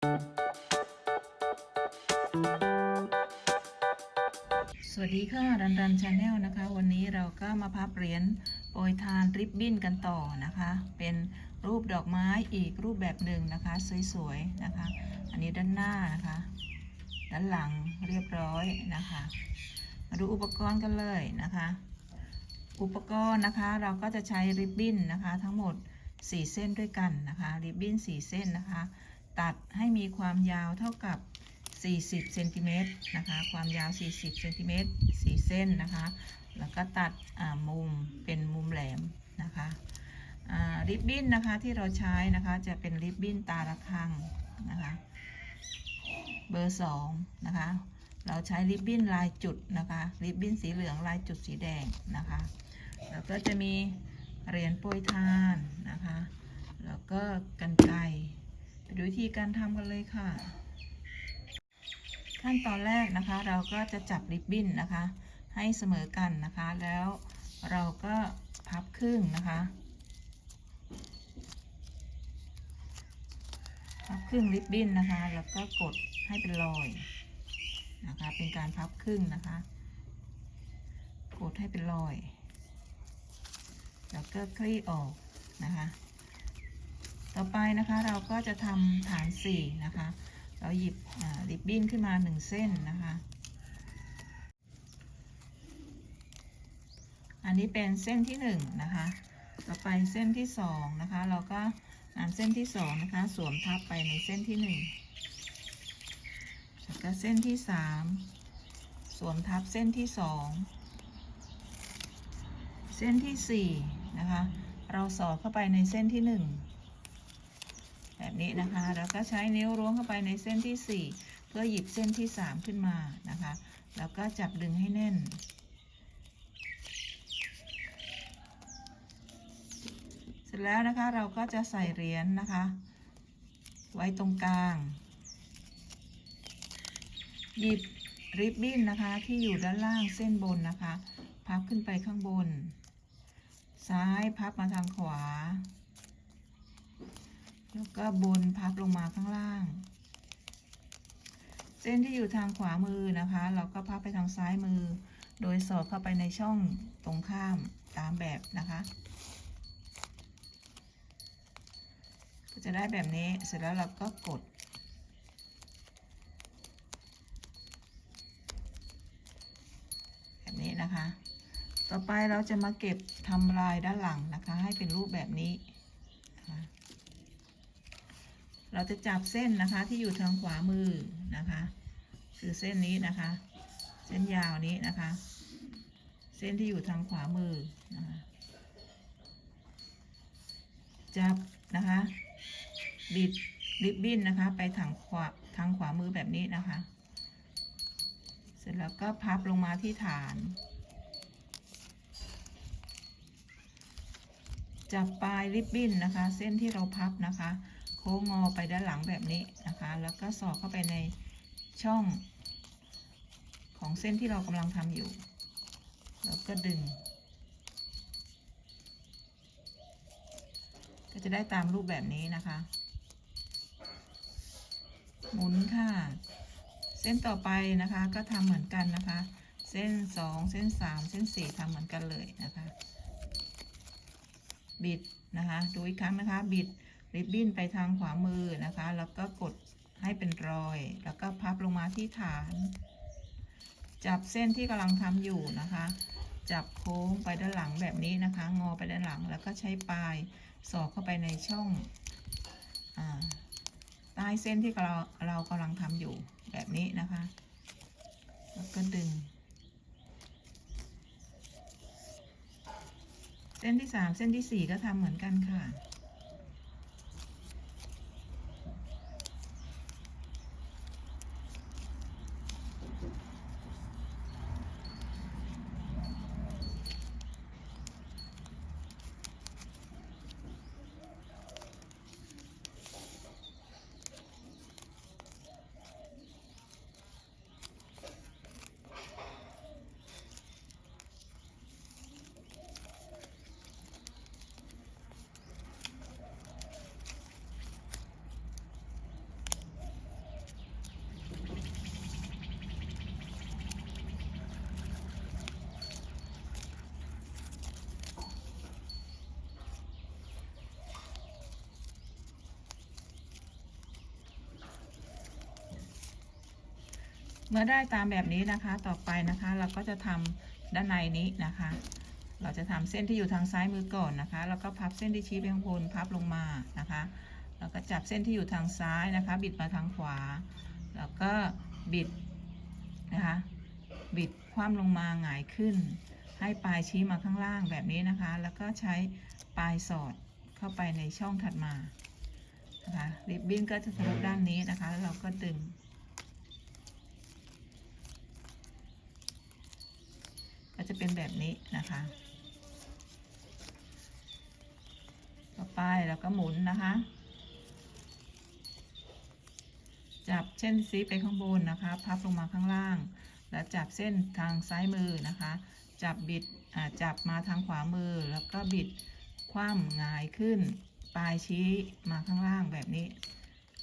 สวัสดีค่ะ รันรันชาแนลนะคะ วันนี้เราก็มาพับเหรียญโปรยทานริบบิ้นกันต่อนะคะ เป็นรูปดอกไม้อีกรูปแบบหนึ่งนะคะ สวยๆนะคะ อันนี้ด้านหน้านะคะ ด้านหลังเรียบร้อยนะคะ มาดูอุปกรณ์กันเลยนะคะ อุปกรณ์นะคะเราก็จะใช้ริบบิ้นนะคะ ทั้งหมด 4 เส้นด้วยกันนะคะ ริบบิ้น4เส้นนะคะ ตัดให้มีความยาวเท่ากับ 40เซนติเมตรนะคะ ความยาว 40เซนติเมตร4เส้นนะคะ แล้วก็ตัดมุมเป็นมุมแหลมนะคะริบบิ้นนะคะที่เราใช้นะคะจะเป็นริบบิ้นตาละคังนะคะเบอร์2นะคะเราใช้ริบบิ้นลายจุดนะคะริบบิ้นสีเหลืองลายจุดสีแดงนะคะแล้วก็จะมีเหรียญโปรยทานนะคะแล้วก็กันไกร ดูวิธีการทำกันเลยค่ะ ขั้นตอนแรกนะคะ เราก็จะจับริบบิ้นนะคะ ให้เสมอกันนะคะ แล้วเราก็พับครึ่งนะคะ พับครึ่งริบบิ้นนะคะ แล้วก็กดให้เป็นรอยนะคะ เป็นการพับครึ่งนะคะ กดให้เป็นรอย แล้วก็คลี่ออกนะคะ ต่อไปนะคะเราก็จะทำฐานสี่นะคะ เราหยิบริบบิ้นขึ้นมาหนึ่งเส้นนะคะ อันนี้เป็นเส้นที่หนึ่งนะคะ ต่อไปเส้นที่สองนะคะ เราก็นำเส้นที่สองนะคะ สวมทับไปในเส้นที่หนึ่งแล้วก็เส้นที่สามสวมทับเส้นที่สองเส้นที่สี่นะคะ เราสอดเข้าไปในเส้นที่หนึ่ง แบบนี้นะคะ แล้วก็ใช้นิ้วล้วงเข้าไปในเส้นที่ 4 เพื่อหยิบเส้นที่ 3 ขึ้นมานะคะ แล้วก็จับดึงให้แน่น เสร็จแล้วนะคะเราก็จะใส่เหรียญนะคะ ไว้ตรงกลาง หยิบริบบิ้นนะคะที่อยู่ด้านล่างเส้นบนนะคะ พับขึ้นไปข้างบน ซ้ายพับมาทางขวา แล้วก็บนพับลงมาข้างล่าง เส้นที่อยู่ทางขวามือนะคะ เราก็พับไปทางซ้ายมือ โดยสอดเข้าไปในช่องตรงข้ามตามแบบนะคะก็จะได้แบบนี้เสร็จแล้วเราก็กด แบบนี้นะคะ ต่อไปเราจะมาเก็บทำลายด้านหลังนะคะ ให้เป็นรูปแบบนี้ เราจะจับเส้นนะคะที่อยู่ทางขวามือนะคะ คือเส้นนี้นะคะ เส้นยาวนี้นะคะ เส้นที่อยู่ทางขวามือนะคะจับนะคะบิดริบบิ้นนะคะ ไปทางขวาทางขวามือแบบนี้นะคะ เสร็จแล้วก็พับลงมาที่ฐาน จับปลายริบบิ้นนะคะ เส้นที่เราพับนะคะ โค้งงอไปด้านหลังแบบนี้นะคะ แล้วก็สอดเข้าไปในช่องของเส้นที่เรากำลังทำอยู่ แล้วก็ดึง ก็จะได้ตามรูปแบบนี้นะคะ หมุนค่ะ เส้นต่อไปนะคะก็ทำเหมือนกันนะคะ เส้นสองเส้นสามเส้นสี่ทำเหมือนกันเลยนะคะ บิดนะคะ ดูอีกครั้งนะคะ บิด ริบบิ้นไปทางขวามือนะคะ แล้วก็กดให้เป็นรอย แล้วก็พับลงมาที่ฐาน จับเส้นที่กำลังทำอยู่นะคะ จับโค้งไปด้านหลังแบบนี้นะคะ งอไปด้านหลัง แล้วก็ใช้ปลายสอดเข้าไปในช่องอใต้เส้นที่เราเรากำลังทำอยู่แบบนี้นะคะ แล้วก็ดึง เส้นที่สามเส้นที่สี่ก็ทำเหมือนกันค่ะ เมื่อได้ตามแบบนี้นะคะ ต่อไปนะคะ เราก็จะทำด้านในนี้นะคะ เราจะทำเส้นที่อยู่ทางซ้ายมือก่อนนะคะ แล้วก็พับเส้นที่ชี้ไปข้างบนพับลงมานะคะ แล้วก็จับเส้นที่อยู่ทางซ้ายนะคะ บิดมาทางขวา แล้วก็บิดนะคะ บิดคว่ำลงมาหงายขึ้น ให้ปลายชี้มาข้างล่างแบบนี้นะคะ แล้วก็ใช้ปลายสอดเข้าไปในช่องถัดมานะคะริบบิ้นก็จะทะลุด้านนี้นะคะ แล้วเราก็ดึง จะเป็นแบบนี้นะคะต่อไปเราก็หมุนนะคะ จับเช่นซีไปข้างบนนะคะ พับลงมาข้างล่าง แล้วจับเส้นทางซ้ายมือนะคะ จับบิดจับมาทางขวามือแล้วก็บิดคว่ำหงายขึ้น ปลายชี้มาข้างล่างแบบนี้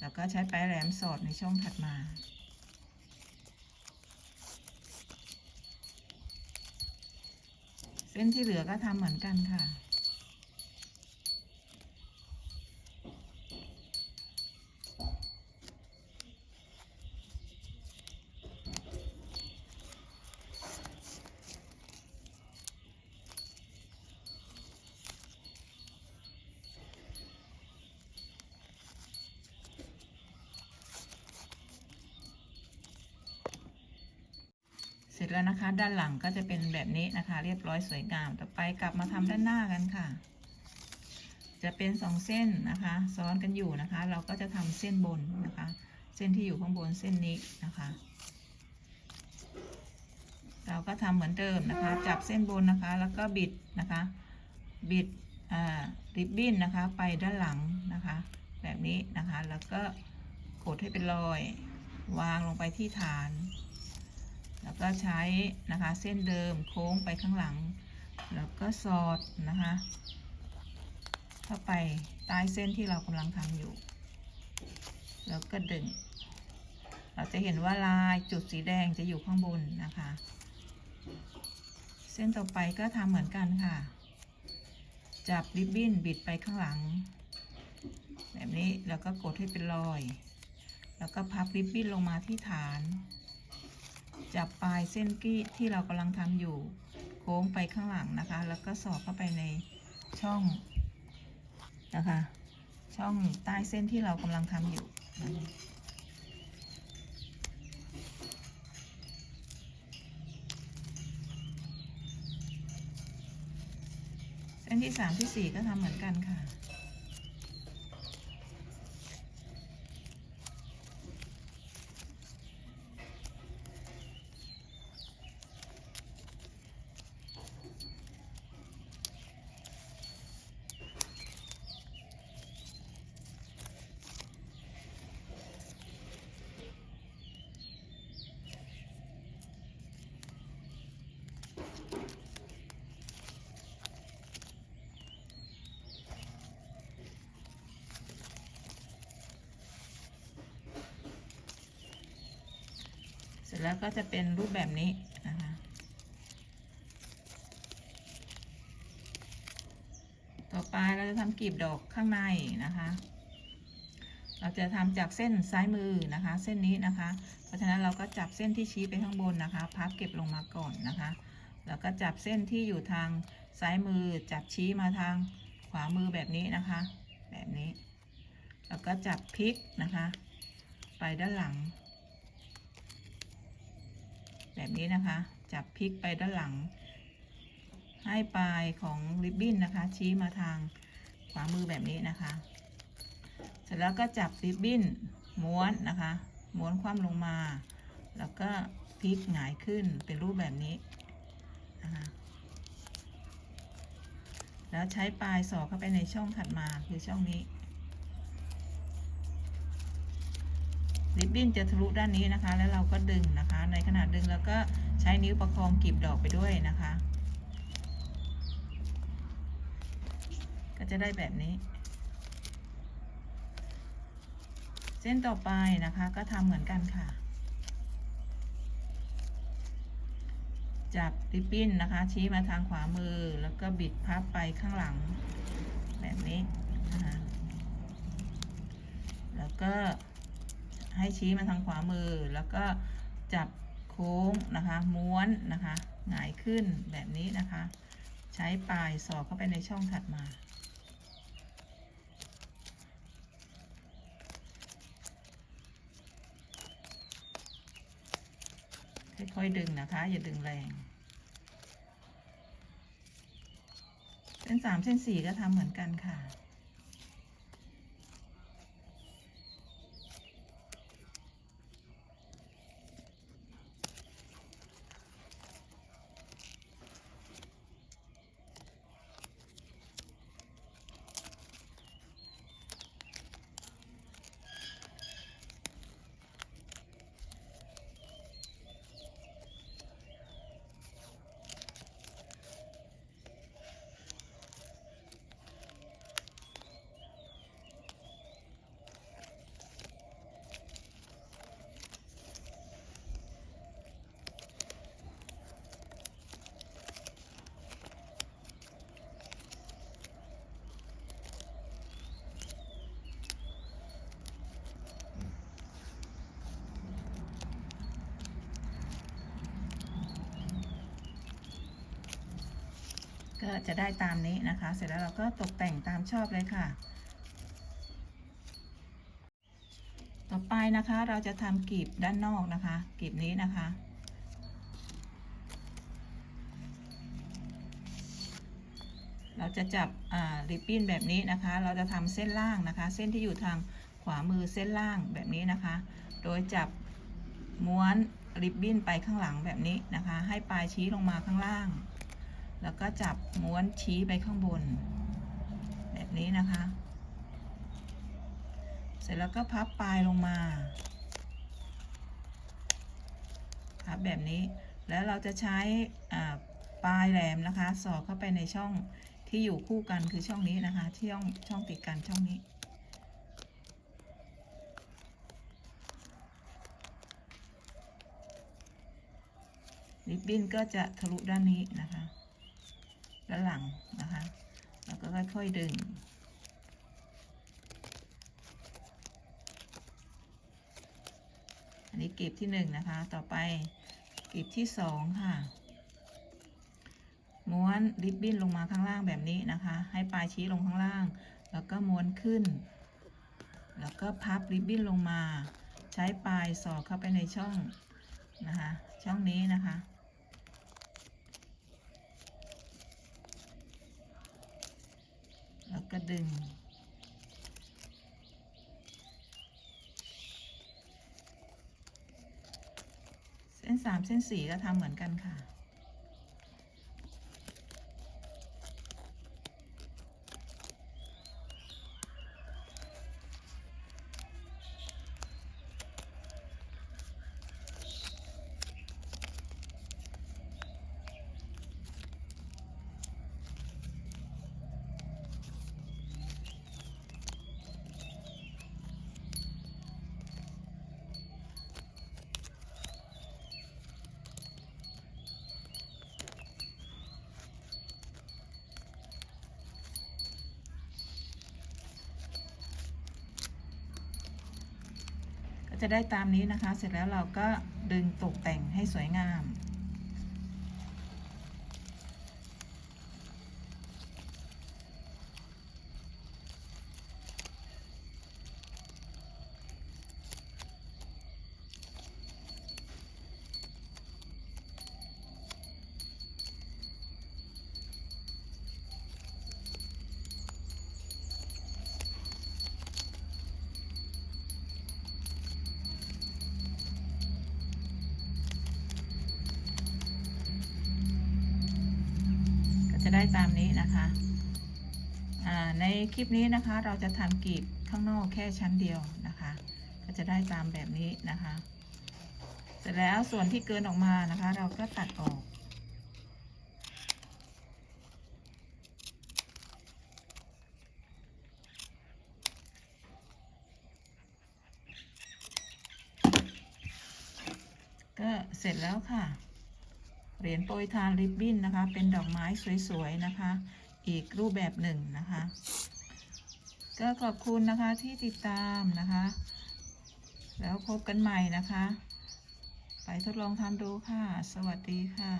แล้วก็ใช้ปลายแหลมสอดในช่องถัดมา เส้นที่เหลือก็ทำเหมือนกันค่ะ สร็จแล้วนะคะ ด้านหลังก็จะเป็นแบบนี้นะคะ เรียบร้อยสวยงาม ต่อไปกลับมาทำด้านหน้ากันค่ะ จะเป็นสองเส้นนะคะ ซ้อนกันอยู่นะคะ เราก็จะทำเส้นบนนะคะ เส้นที่อยู่ข้างบนเส้นนี้นะคะ เราก็ทำเหมือนเดิมนะคะ จับเส้นบนนะคะ แล้วก็บิดนะคะ บิดริบบิ้นนะคะ ไปด้านหลังนะคะ แบบนี้นะคะ แล้วก็กดให้เป็นรอย วางลงไปที่ฐาน แล้วก็ใช้นะคะเส้นเดิมโค้งไปข้างหลัง แล้วก็สอดนะคะเข้าไปใต้เส้นที่เรากำลังทำอยู่ แล้วก็ดึง เราจะเห็นว่าลายจุดสีแดงจะอยู่ข้างบนนะคะ เส้นต่อไปก็ทำเหมือนกันค่ะ จับริบบิ้นบิดไปข้างหลัง แบบนี้แล้วก็กดให้เป็นรอย แล้วก็พับริบบิ้นลงมาที่ฐาน จับปลายเส้นกี้ที่เรากำลังทำอยู่ โค้งไปข้างหลังนะคะ แล้วก็สอดเข้าไปในช่องนะคะ ช่องใต้เส้นที่เรากำลังทำอยู่เส้นที่สามที่สี่ก็ทำเหมือนกันค่ะ ร็จแล้วก็จะเป็นรูปแบบนี้นะคะต่อไปเราจะทำกลีบดอกข้างในนะคะ เราจะทำจากเส้นซ้ายมือนะคะ เส้นนี้นะคะ เพราะฉะนั้นเราก็จับเส้นที่ชี้ไปข้างบนนะคะพับเก็บลงมาก่อนนะคะ แล้วก็จับเส้นที่อยู่ทางซ้ายมือจับชี้มาทางขวามือแบบนี้นะคะ แบบนี้ แล้วก็จับพลิกนะคะ ไปด้านหลัง แบบนี้นะคะ จับพลิกไปด้านหลัง ให้ปลายของริบบิ้นนะคะ ชี้มาทางขวามือแบบนี้นะคะ เสร็จแล้วก็จับริบบิ้นม้วนนะคะ ม้วนคว่ำลงมา แล้วก็พลิกหงายขึ้นเป็นรูปแบบนี้นะคะแล้วใช้ปลายสอดเข้าไปในช่องถัดมาคือช่องนี้ ริบบิ้นจะทะลุด้านนี้นะคะ แล้วเราก็ดึงนะคะ ในขณะดึงแล้วก็ใช้นิ้วประคองกลีบดอกไปด้วยนะคะ ก็จะได้แบบนี้ เส้นต่อไปนะคะก็ทำเหมือนกันค่ะ จับริบบิ้นนะคะ ชี้มาทางขวามือแล้วก็บิดพับไปข้างหลัง แบบนี้นะคะแล้วก็ ให้ชี้มาทางขวามือ แล้วก็จับโค้งนะคะ ม้วนนะคะหงายขึ้นแบบนี้นะคะ ใช้ปลายสอดเข้าไปในช่องถัดมาค่อยๆดึงนะคะ อย่าดึงแรง เส้นสามเส้นสี่ก็ทำเหมือนกันค่ะ ก็จะได้ตามนี้นะคะ เสร็จแล้วเราก็ตกแต่งตามชอบเลยค่ะ ต่อไปนะคะเราจะทำกลีบด้านนอกนะคะกลีบนี้นะคะเราจะจับริบบิ้นแบบนี้นะคะ เราจะทำเส้นล่างนะคะ เส้นที่อยู่ทางขวามือเส้นล่างแบบนี้นะคะ โดยจับม้วนริบบิ้นไปข้างหลังแบบนี้นะคะ ให้ปลายชี้ลงมาข้างล่าง แล้วก็จับม้วนชี้ไปข้างบน แบบนี้นะคะ เสร็จแล้วก็พับปลายลงมา พับแบบนี้ แล้วเราจะใช้ปลายแหลมนะคะ สอดเข้าไปในช่องที่อยู่คู่กันคือช่องนี้นะคะที่ช่องช่องติดกันช่องนี้ริบบิ้นก็จะทะลุด้านนี้นะคะ ด้านหลังนะคะแล้วก็ค่อยๆดึง อันนี้กลีบที่หนึ่งนะคะ ต่อไปกลีบที่สองค่ะ ม้วนริบบิ้นลงมาข้างล่างแบบนี้นะคะ ให้ปลายชี้ลงข้างล่าง แล้วก็ม้วนขึ้น แล้วก็พับริบบิ้นลงมา ใช้ปลายสอดเข้าไปในช่องนะคะ ช่องนี้นะคะ แล้วก็ดึง เส้นสามเส้นสี่ก็ทำเหมือนกันค่ะ จะได้ตามนี้นะคะ เสร็จแล้วเราก็ดึงตกแต่งให้สวยงาม จะได้ตามนี้นะคะในคลิปนี้นะคะเราจะทำกลีบข้างนอกแค่ชั้นเดียวนะคะ ก็จะได้ตามแบบนี้นะคะ เสร็จแล้วส่วนที่เกินออกมานะคะ เราก็ตัดออกก็เสร็จแล้วค่ะ เหรียญโปรยทานริบบิ้นนะคะ เป็นดอกไม้สวยๆนะคะ อีกรูปแบบหนึ่งนะคะ ก็ขอบคุณนะคะที่ติดตามนะคะ แล้วพบกันใหม่นะคะ ไปทดลองทำดูค่ะ สวัสดีค่ะ